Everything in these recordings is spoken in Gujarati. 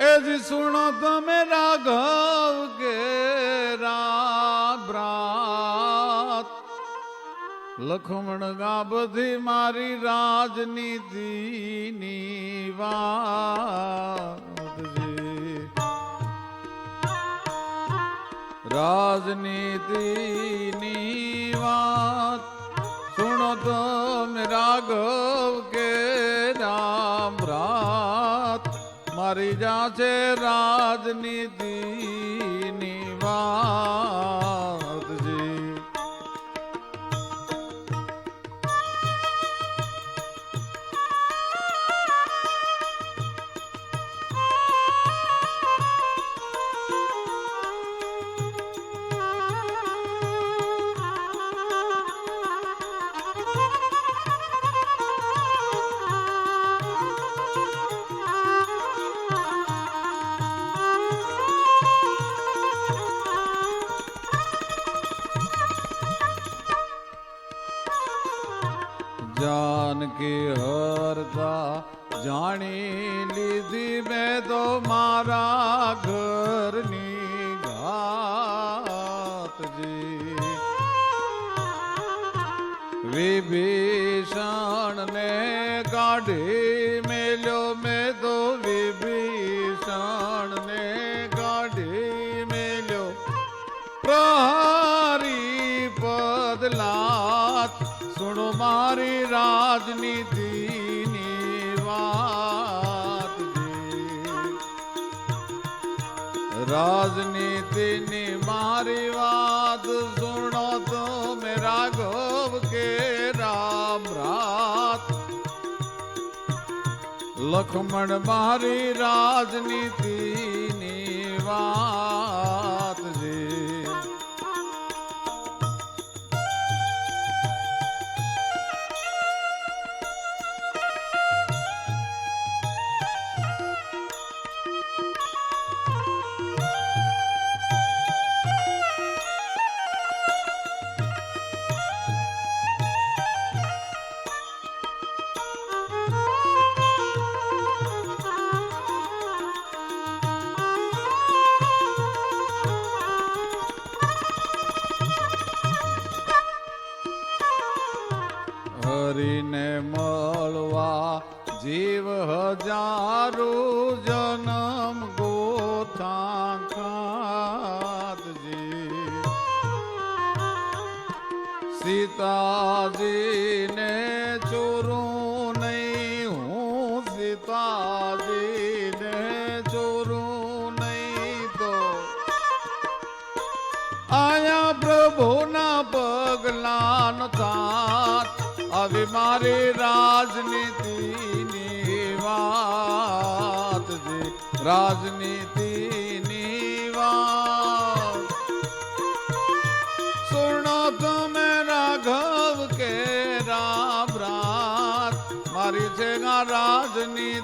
એ જ સુણો તમે રાઘવ કે રાબ્રાત લખમણ ગા બધી મારી રાજનીતિની વાત. રાજનીતિની વાત સુણો તમે રાઘવ કે રામ રાત મારી જા છે રાજનીતિની વાત વિભીષણ ને કાઢી મેલ્યો મેં તો વિભીષણ ને કાઢી મેલ્યો. પ્રહારી પદલાત સુણો મારી રાજનીતિની વાત રાજનીતિની મારી વાત લખમણ મારી રાજનીતિની સીતાજીને ચોરું નહીં, હું સીતાજીને ચોરું નહીં તો આયા પ્રભુના પગલાન થાત આવી મારી રાજનીતિની વાત જી રાજનીતિની મારી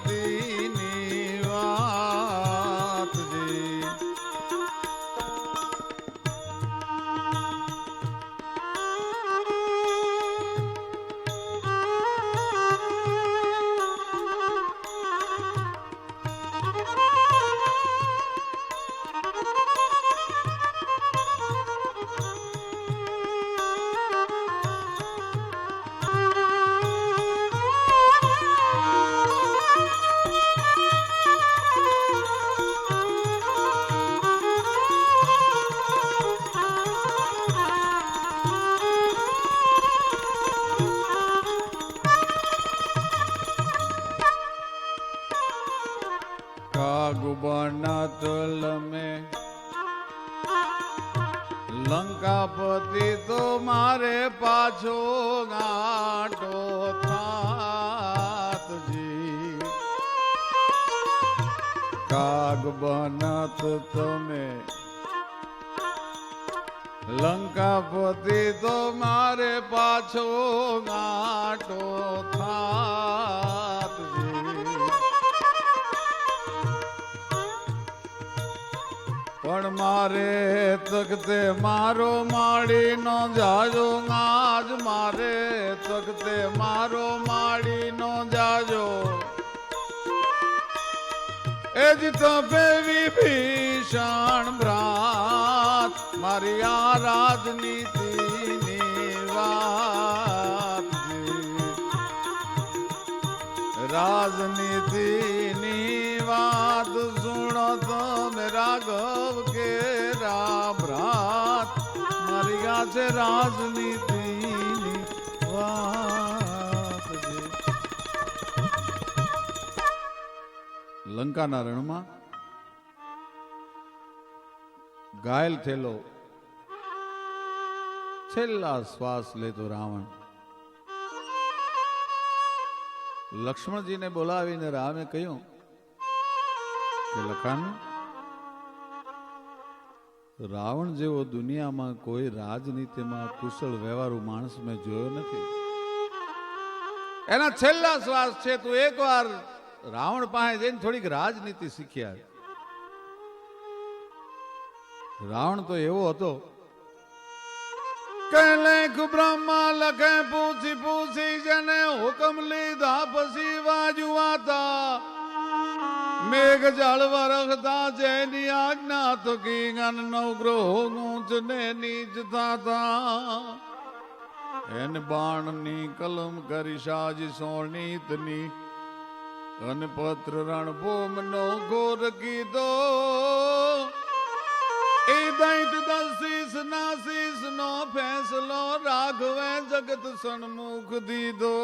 કાગુબનતલ મેં લંકાપતિ તો મારે પાછો ગાંઠો થાતજી. કાગ બનત તમે. લંકાપતિ તો મારે પાછો ગાંઠો થાતજી મારે તખતે મારો માડી નો જાજો આજ મારે તખતે મારો માડી નો જાજો. એ જ તો બેવી ભીષણ ભ્રાત, મારી આ રાજનીતિની વાત રાજનીતિની વાત સુણો તમે રાઘવ આ છે. લંકાના રણમાં ઘાયલ થયેલો છેલ્લા શ્વાસ લેતો રાવણ. લક્ષ્મણજીને બોલાવીને રામે કહ્યું કે, લખાન રાવણ જેવો દુનિયામાં કોઈ રાજનીતિમાં કુશળ વ્યવહારુ માણસ મેં જોયો નથી. એના છેલ્લા શ્વાસ છે, તું એકવાર રાવણ પાસે જઈને થોડીક રાજનીતિ શીખ્યા. રાવણ તો એવો હતો કે લેખ બ્રહ્મા લખે પૂછી પૂછી જેને હુકમ લીધા પછી વાજુવાતા મેઘ જળ વરખતા જેની આજ્ઞા તો કિંગન નવ ગ્રહો ઊંચ ને નીચ થાતા. એને બાણની કલમ કરી સાજ સોણીતની અને પત્ર રણ ભૂમનો ઘોર કીધો. એ દૈત દશીસ નાસીસ નો ફેસલો રાઘવે જગત સન્મુખ દીધો.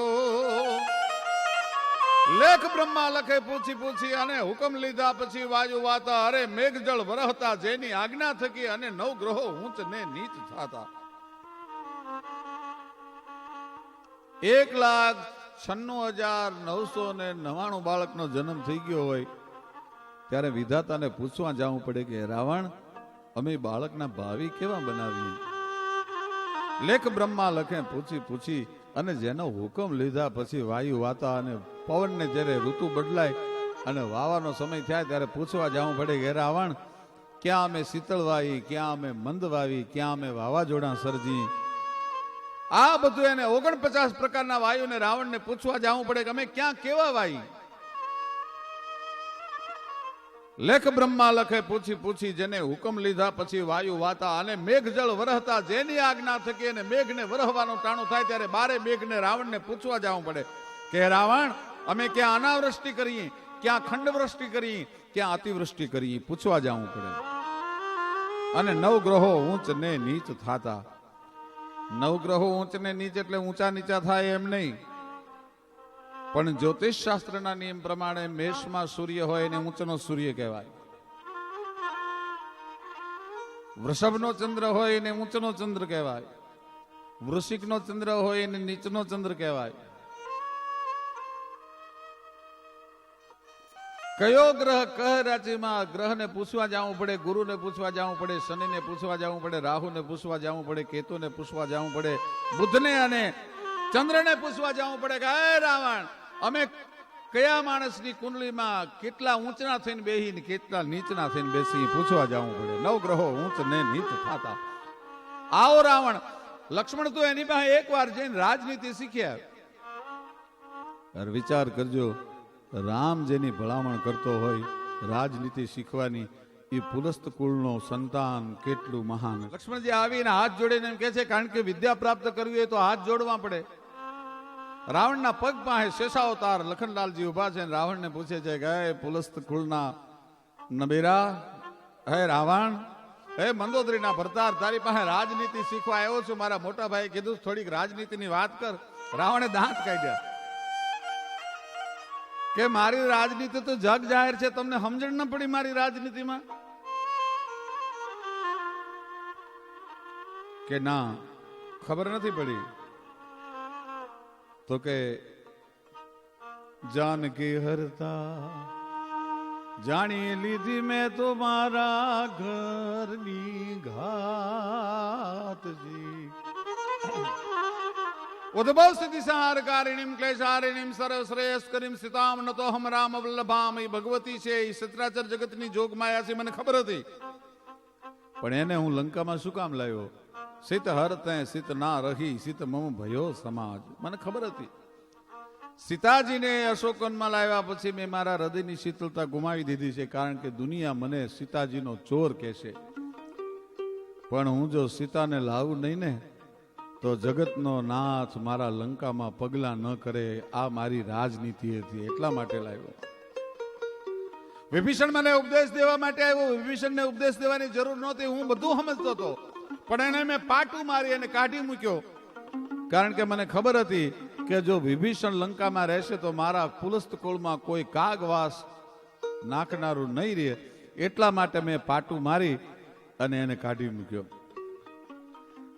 લેખ બ્રહ્મા લખે, પૂછી પૂછી અને હુકમ લીધા પછી વાયુ વાતા, અરે મેઘ જળ વરહતા, જેની આજ્ઞા થકી અને નવ ગ્રહો ઊંચ ને નીચ થતા. એક લાખ છન્નું હજાર નવસો ને નવાણું બાળકનો જન્મ થઈ ગયો હોય, ત્યારે વિધાતાને પૂછવા જવું પડે કે, રાવણ, અમે બાળકના ભાવિ કેવા બનાવીએ? લેખ બ્રહ્મા લખે, પૂછી પૂછી અને જેનો હુકમ લીધા પછી વાયુ વાતા અને પવનને જ્યારે ઋતુ બદલાય અને વાવાનો સમય થાય ત્યારે પૂછવા જવું પડે કે રાવણ ક્યાં અમે શીતળ વાવી, ક્યાં અમે મંદ વાવી, ક્યાં અમે વાવાઝોડા સર્જી? આ બધું એને ઓગણપચાસ પ્રકારના વાયુને રાવણને પૂછવા જવું પડે કે અમે ક્યાં કેવા વાઈ? લેખ બ્રહ્મા લખે, પૂછી પૂછી જેને હુકમ લીધા પછી વાયુ વાતા અને મેઘ જળ વરહતા જેની આજ્ઞા થકી અને મેઘને વરહવાનું ટાણું થાય ત્યારે બારે મેઘને રાવણને પૂછવા જવું પડે કે રાવણ અમે ક્યાં અનાવૃષ્ટિ કરીએ, ક્યાં ખંડવૃષ્ટિ કરીએ, ક્યાં અતિવૃષ્ટિ કરીએ, પૂછવા જવું પડે. અને નવ ગ્રહો ઊંચ ને નીચ થાતા. નવ ગ્રહો ઊંચ ને નીચ એટલે ઊંચા નીચા થાય એમ નહીં. પણ જ્યોતિષ શાસ્ત્રના નિયમ પ્રમાણે મેષમાં સૂર્ય હોય એને ઊંચનો સૂર્ય કહેવાય. વૃષભનો ચંદ્ર હોય એને ઊંચનો ચંદ્ર કહેવાય. વૃશ્ચિકનો ચંદ્ર હોય એને નીચનો ચંદ્ર કહેવાય. કયો ગ્રહ કહ રાશિમાં ગ્રહને પૂછવા જવું પડે, ગુરુને પૂછવા જવું પડે, શનિને પૂછવા જવું પડે, રાહુને પૂછવા જવું પડે, કેતુને પૂછવા જવું પડે બુધને અને ચંદ્રને પૂછવા જવું પડે કે, હે રાવણ, અમે કયા માણસની કુંડલીમાં કેટલા ઊંચના થઈને બેહી ને કેટલા નીચના થઈને બેસી પૂછવા જવું પડે? નવ ગ્રહો ઊંચ ને નીચ થતા. આવો રાવણ, લક્ષ્મણ તો એની પાસે એકવાર જઈને રાજનીતિ શીખ્યા. વિચાર કરજો રામ જેની ભલામણ કરતો હોય, રાજનીતિ શીખવાની એ પુલસ્ત કુળનો સંતાન કેટલું મહાન લક્ષ્મણજી આવીને હાથ જોડીને એમ કહે છે, કારણ કે વિદ્યા પ્રાપ્ત કરવી હોય તો હાથ જોડવા પડે. રાવણના પગ પાસે શેષાવતાર લખનલાલજી ઊભા છે રાવણને પૂછે છે કે, હે પુલસ્ત કુળના નબેરા, હે રાવણ, હે મંદોદરીના ભરતાર, તારી પાસે રાજનીતિ શીખવા આવ્યો છું. મારા મોટા ભાઈ કીધું, થોડીક રાજનીતિની વાત કર. રાવણે દાંત કાઢ્યા. કે મારી રાજનીતિ તો જગ જાહેર છે, તમને સમજણ ન પડી મારી રાજનીતિમાં? કે ના, ખબર નથી પડી? તો કે, જાનકી હરતા, જાણી લીધી મેં તો મારા ઘરની ઘાતજી ઉદ્ભવ સ્થિતિ સંહારકારિણીમ ક્લેશારિણીમ સર્વશ્રેયસ્કરીમ સીતામ નતો હમ રામ વલ્લભામ એ ભગવતી છે એ સત્રાચર જગતની જોગ માયા છે મને ખબર હતી. પણ એને હું લંકામાં શું કામ લાવ્યો? સિત હરતે સિત ના રહી, સિત મમ ભયો સમાજ. મને ખબર હતી. સીતાજીને અશોકનમાં લાવ્યા પછી મેં મારા હૃદયની શીતલતા ગુમાવી દીધી છે, કારણ કે દુનિયા મને સીતાજીનો ચોર કહેશે. પણ હું જો સીતાને લાવું નહીં ને તો જગતનો નાથ મારા લંકામાં પગલા ન કરે, આ મારી રાજનીતિ હતી, એટલા માટે લાવ્યો. વિભીષણ મને ઉપદેશ દેવા માટે આવ્યો. વિભીષણને ઉપદેશ દેવાની જરૂર નહોતી, હું બધું સમજતો હતો. પણ એને મેં પાટું મારી અને કાઢી મૂક્યો. કારણ કે મને ખબર હતી કે જો વિભીષણ લંકામાં રહેશે તો મારા પુલસ્ત કુળમાં કોઈ કાગવાસ નાખનારું નહીં રહે. એટલા માટે મેં પાટું મારી અને એને કાઢી મૂક્યો.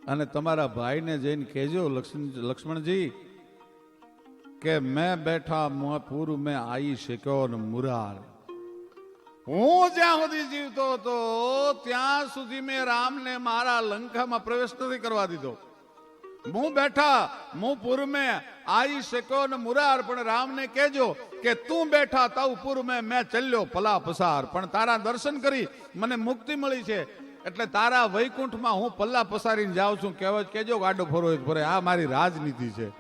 અને તમારા ભાઈને જઈને કહેજો, લક્ષ્મણ- લક્ષ્મણજી, કે મેં બેઠા પૂરું મેં આઈ શક્યો ને મુરાર. હું જ્યાં સુધી જીવતો હતો, ત્યાં સુધી મેં રામને મારા લંકામાં પ્રવેશ નથી કરવા દીધો. હું બેઠા હું મેં આઈ શક્યો ને મુરાર, પણ રામને કહેજો કે તું બેઠા તવ પૂર મેં મેં ચલ્યો પલા પસાર પણ તારા દર્શન કરી મને મુક્તિ મળી છે. એટલે તારા વૈકુંઠમાં હું પલ્લા પસારીને જાઉં છું. કહેવત કેજો ગાડો ફરો ફરે. આ મારી રાજનીતિ છે.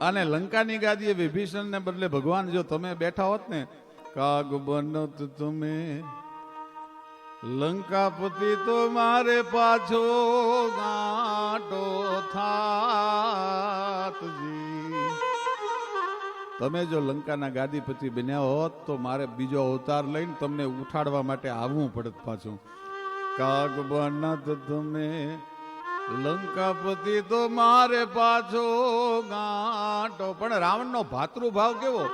અને લંકાની ગાદીએ વિભીષણને બદલે ભગવાન જો તમે બેઠા હોત ને, કાગ બનત તમે. લંકાપતિ તો મારે પાછો ગાંટો થાતજી તમે જો લંકાના ગાદીપતિ બન્યા હોત, તો મારે બીજો અવતાર લઈને તમને ઉઠાડવા માટે આવવું પડત પાછું. કાગ બનત તમે, લંકાપતિ તો મારે પાછો ગાંટો. પણ રાવણનો ભાતૃભાવ કેવો?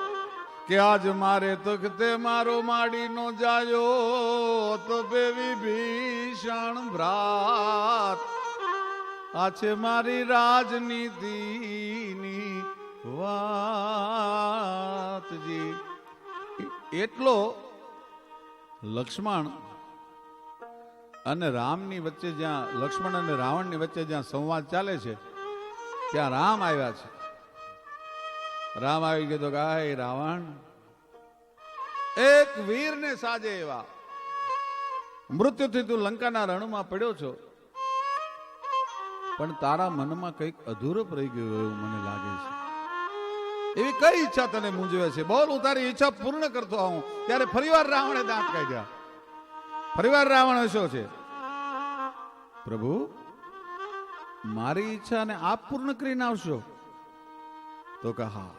કે આજ મારે તખતે મારો માડીનો જાયો, તો બે વિભીષણ ભ્રાત. આ છે મારી રાજનીતિની વાતજી એટલો લક્ષ્મણ અને રામની વચ્ચે જ્યાં, લક્ષ્મણ અને રાવણની વચ્ચે જ્યાં સંવાદ ચાલે છે, ત્યાં રામ આવ્યા છે. રામ આવી ગયો તો ગાય રાવણ, એક વીરને સાજે એવા. મૃત્યુથી તું લંકાના રણમાં પડ્યો છો. પણ તારા મનમાં કંઈક અધૂરપ રહી ગયું એવું મને લાગે છે. એવી કઈ ઈચ્છા તને મૂંઝવે છે? બોલ, હું તારી ઈચ્છા પૂર્ણ કરતો આવું. ત્યારે ફરીવાર રાવણે દાંત કાઢ્યા. ફરીવાર રાવણ શું છે. પ્રભુ, મારી ઈચ્છાને આપ પૂર્ણ કરીને આવશો? તો કે હા.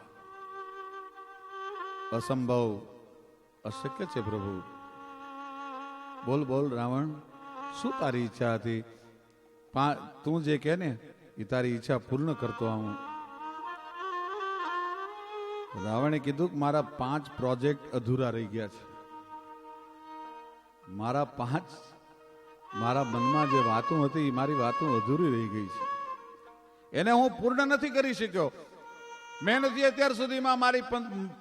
અસંભવ, અશક્ય છે પ્રભુ. બોલ બોલ, રાવણ, શું તારી ઈચ્છા હતી? તું જે કે ને, એ તારી ઈચ્છા પૂર્ણ કરતો આવું. રાવણે કીધું કે મારા પાંચ પ્રોજેક્ટ અધૂરા રહી ગયા છે. મારા પાંચ, મારા મનમાં જે વાતો હતી મારી વાતો અધૂરી રહી ગઈ છે. એને હું પૂર્ણ નથી કરી શક્યો. મેં નથી અત્યાર સુધીમાં મારી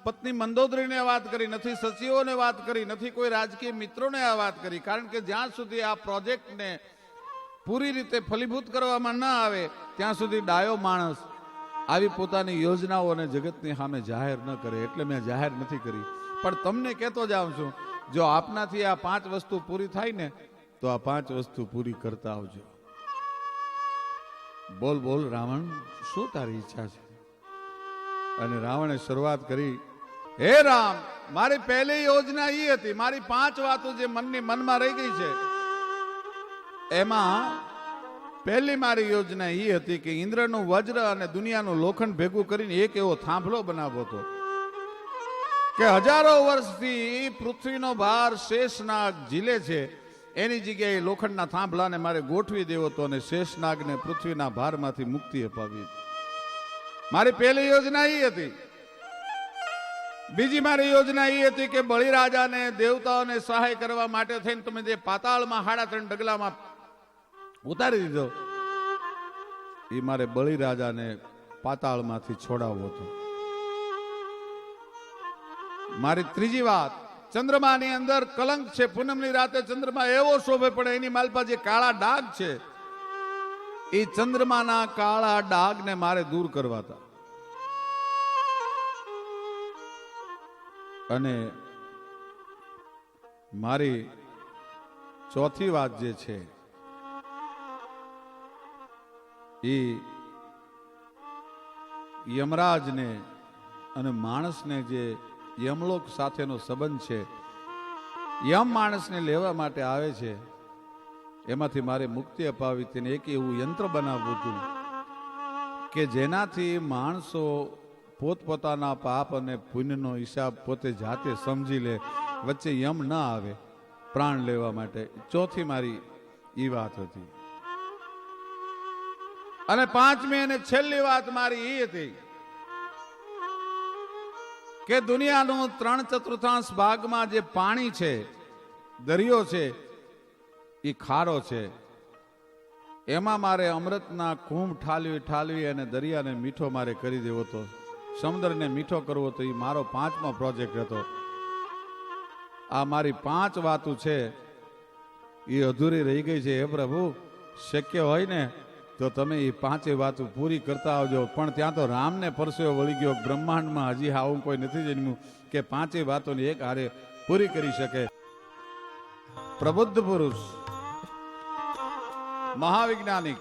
પત્ની મંદોદરીને વાત કરી, નથી સચિવોને વાત કરી, નથી કોઈ રાજકીય મિત્રોને આ વાત કરી. કારણ કે જ્યાં સુધી આ પ્રોજેક્ટને પૂરી રીતે ફલીભૂત કરવામાં ન આવે, ત્યાં સુધી ડાયો માણસ આવી પોતાની યોજનાઓને જગતની સામે જાહેર ન કરે એટલે મેં જાહેર નથી કરી. પણ તમને કહેતો જાઉં છું, જો આપનાથી આ પાંચ વસ્તુ પૂરી થાય ને, તો આ પાંચ વસ્તુ પૂરી કરતા આવજો. બોલ બોલ, રાવણ, શું તારી ઈચ્છા છે? અને રાવણે શરૂઆત કરી, હે રામ, મારી પહેલી યોજના એ હતી, મારી પાંચ વાતો જે મનની મનમાં રહી ગઈ છે, એમાં પહેલી મારી યોજના એ હતી કે ઇન્દ્રનું વજ્ર અને દુનિયાનું લોખંડ ભેગું કરીને એક એવો થાંભલો બનાવવો હતો. કે હજારો વર્ષથી પૃથ્વીનો ભાર શેષનાગ ઝીલે છે. એની જગ્યાએ લોખંડના થાંભલાને મારે ગોઠવી દેવો હતો અને શેષનાગને પૃથ્વીના ભારમાંથી મુક્તિ અપાવી. મારી પહેલી યોજના એ હતી. બીજી મારી યોજના એ હતી કે બળીરાજાને દેવતાઓને સહાય કરવા માટે થઈને તમે જે પાતાળમાં હાડા ત્રણ ડગલામાં ઉતારી દીધો. એ મારે બળીરાજાને પાતાળમાંથી છોડાવવો હતો. મારી ત્રીજી વાત, ચંદ્રમાની અંદર કલંક છે, પૂનમની રાતે ચંદ્રમા એવો શોભે પડે, એની માલપા જે કાળા ડાઘ છે, એ ચંદ્રમાના કાળા ડાઘને મારે દૂર કરવા હતા અને મારી ચોથી વાત જે છે એ યમરાજને અને માણસને જે યમલોક સાથેનો સંબંધ છે, યમ માણસને લેવા માટે આવે છે, એમાંથી મારે મુક્તિ અપાવી તેને એક એવું યંત્ર બનાવવું હતું કે જેનાથી માણસો પોતપોતાના પાપ અને પુણ્યનો હિસાબ પોતે જાતે સમજી લે, વચ્ચે યમ ન આવે પ્રાણ લેવા માટે. ચોથી મારી એ વાત હતી. અને પાંચમી અને છેલ્લી વાત મારી એ હતી કે દુનિયાનું ત્રણ ચતુર્થાંશ ભાગમાં જે પાણી છે, દરિયો છે એ ખારો છે. એમાં મારે અમૃતના કુંભ ઠાલવી ઠાલવી અને દરિયાને મીઠો મારે કરી દેવો હતો. સમુદ્રને મીઠો કરવો તો એ મારો પાંચમો પ્રોજેક્ટ હતો. આ મારી પાંચ વાતો છે એ અધૂરી રહી ગઈ છે, હે પ્રભુ? શક્ય હોય ને? તો તમે એ પાંચે વાતો પૂરી કરતા આવજો. પણ ત્યાં તો રામને પરસેવો વળી ગયો. બ્રહ્માંડમાં હજી આવું કોઈ નથી જન્મ્યું કે પાંચે વાતોને એક હારે પૂરી કરી શકે. પ્રબુદ્ધ પુરુષ, મહાવૈજ્ઞાનિક,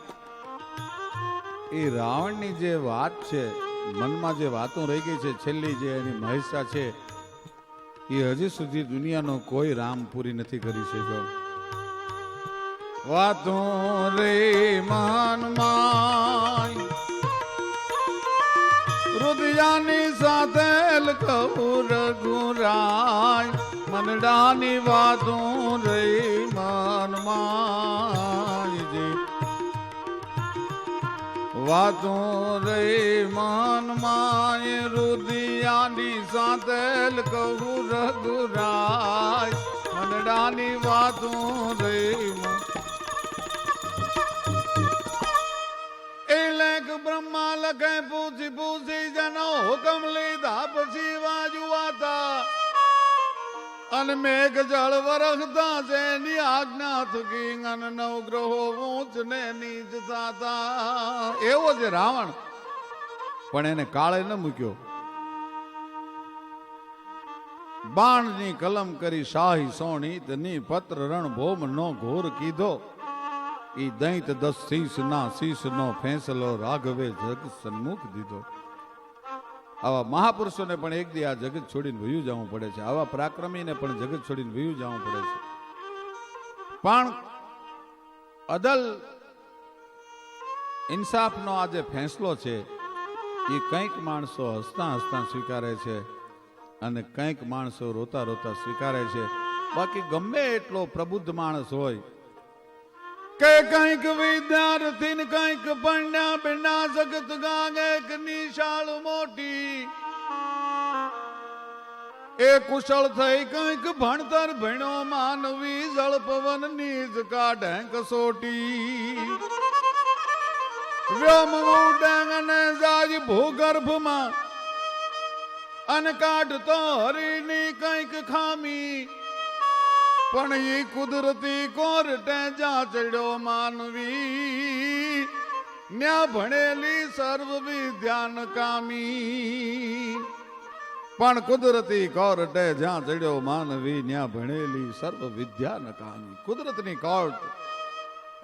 એ રાવણની જે વાત છે, મનમાં જે વાતો રહી ગઈ છે, છેલ્લી જે એની મહેસા છે, એ હજી સુધી દુનિયાનો કોઈ રામ પૂરી નથી કરી શક્યો. વાતો રે મનમાં રુદિયાની સાથે કૌર ગુરાય. મનડાની વાતો રે માન માય વાતો રે મનમાં રુદિયાની સાથે કૌર ગુરાય. મનડાની વાતો રે મન લેખ બ્રહ્મા લખે પૂછી પૂછી જનો હુકમ લીધા પછી વાજુવાતા અને મેઘ જળ વરખતા છે એની આજ્ઞા થકી અને નવ ગ્રહો ઊંચ ને નીચ થતા. એવો છે રાવણ. પણ એને કાળે ન મૂક્યો. બાણની કલમ કરી શાહી સોણી તની પત્ર રણ ભોમ નો ઘોર કીધો. ઈ દૈત દસ શીશ ના શીશ નો ફેંસલો રાઘવે જગ સન્મુખ દીધો. આવા મહાપુરુષોને પણ એક દી આ જગત છોડીને વયું જવું પડે છે. આવા પરાક્રમીને પણ જગત છોડીને વયું જવું પડે છે. પણ અદલ ઇન્સાફનો આ જે ફેંસલો છે એ કંઈક માણસો હસતા હસતા સ્વીકારે છે અને કંઈક માણસો રોતા રોતા સ્વીકારે છે. બાકી ગમે એટલો પ્રબુદ્ધ માણસ હોય કે કંઈક વિદ્યાર્થી ને કંઈક પંડ્યા બિના જગત ગાંગે નિશાળ મોટી. એ કુશળ થઈ કંઈક ભણતર ભીણો માનવી જળ પવન નીજ કાઢે કસોટી વ્યોમ ઉડેંગ અને જાજ ભૂગર્ભમાં અનકાઢ તો હરીની કંઈક ખામી. પણ એ કુદરતી કોરટે જા ચડ્યો માનવી, ન્યા ભણેલી સર્વ વિદ્યાન કામી. પણ કુદરતી કોર્ટે જ્યાં ચડ્યો માનવી, ન્યા ભણેલી સર્વ વિદ્યા નકામી કુદરતની કોર્ટ,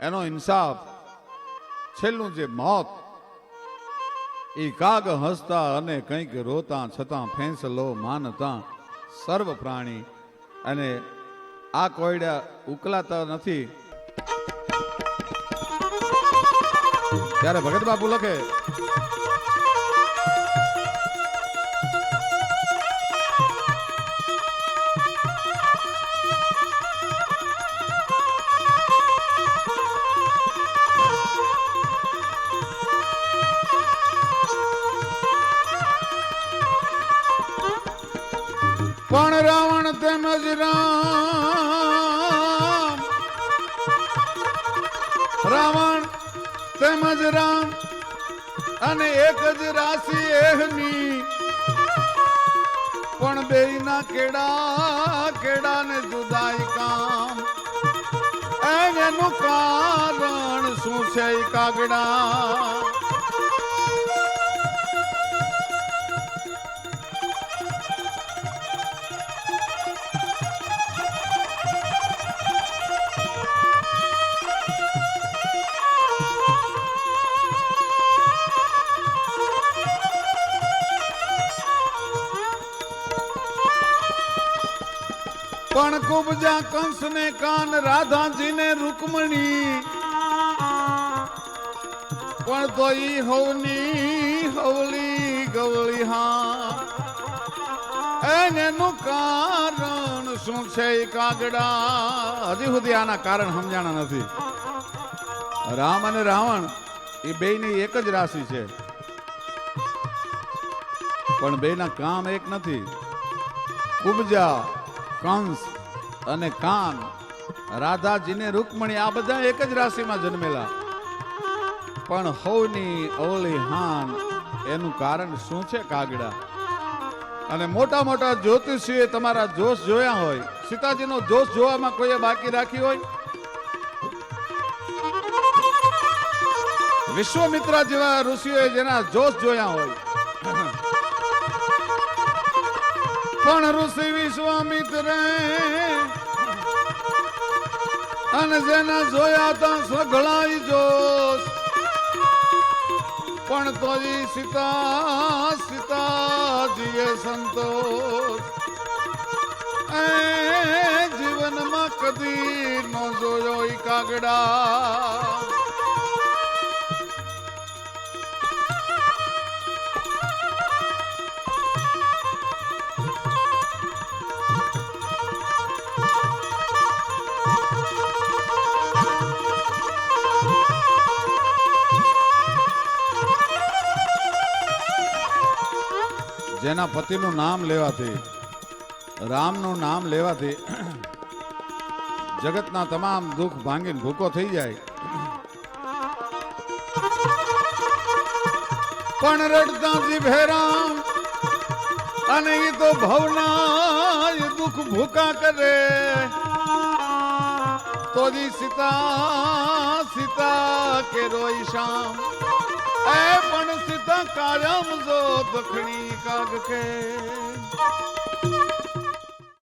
એનો ઇન્સાફ, છેલ્લું જે મોત એ કાગ હસતા અને કંઈક રોતા છતાં ફેંસલો માનતા સર્વ પ્રાણી અને આ કોયડા ઉકલાતા નથી. ત્યારે ભગત બાપુ લખે પણ રાવણ તેમજ રામ તેમજ અને એક જ રાશિ એહની. પણ બેયના કેડા કેડા ને જુદાઈ કામ. એનું કારણ શું છે કાગડા? પણ કુબજા કંસ ને કાન, રાધાજી ને રૂકમણી. પણ તો હવની હવલી ગવળી હા. એનું કારણ શું છે કાગડા? હજી સુધી આના કારણ સમજાણા નથી. રામ અને રાવણ એ બેયની એક જ રાશિ છે. પણ બેયના કામ એક નથી. કુબજા કંસ અને કાન. રાધાજીને રૂકમણી આ બધા એક જ રાશિમાં જન્મેલા. પણ હવની અવળી હાન એનું કારણ શું છે કાગડા? અને મોટા મોટા જ્યોતિષીએ તમારા જોશ જોયા હોય, સીતાજીનો જોશ જોવામાં કોઈએ બાકી રાખી હોય? વિશ્વમિત્રા જેવા ઋષિઓએ જેના જોશ જોયા હોય પણ ઋષિ વિશ્વામિત્ર અને જેને જોયા તા સઘળાઈ જોશ. પણ તો સીતા સીતાજીએ સંતોષ. એ જીવનમાં કદી ન જોયો કાગડા. જેના પતિનું નામ લેવાથી, રામનું નામ લેવાથી જગતના તમામ દુઃખ ભાંગીને ભૂકો થઈ જાય. પણ રડતા જીભે રામ, અને એ તો ભવના દુઃખ ભૂકા કરે. તો સીતા સીતા કે રોઈ શામ એ પણ સીતા કાયમ જો દખણી કાગ કે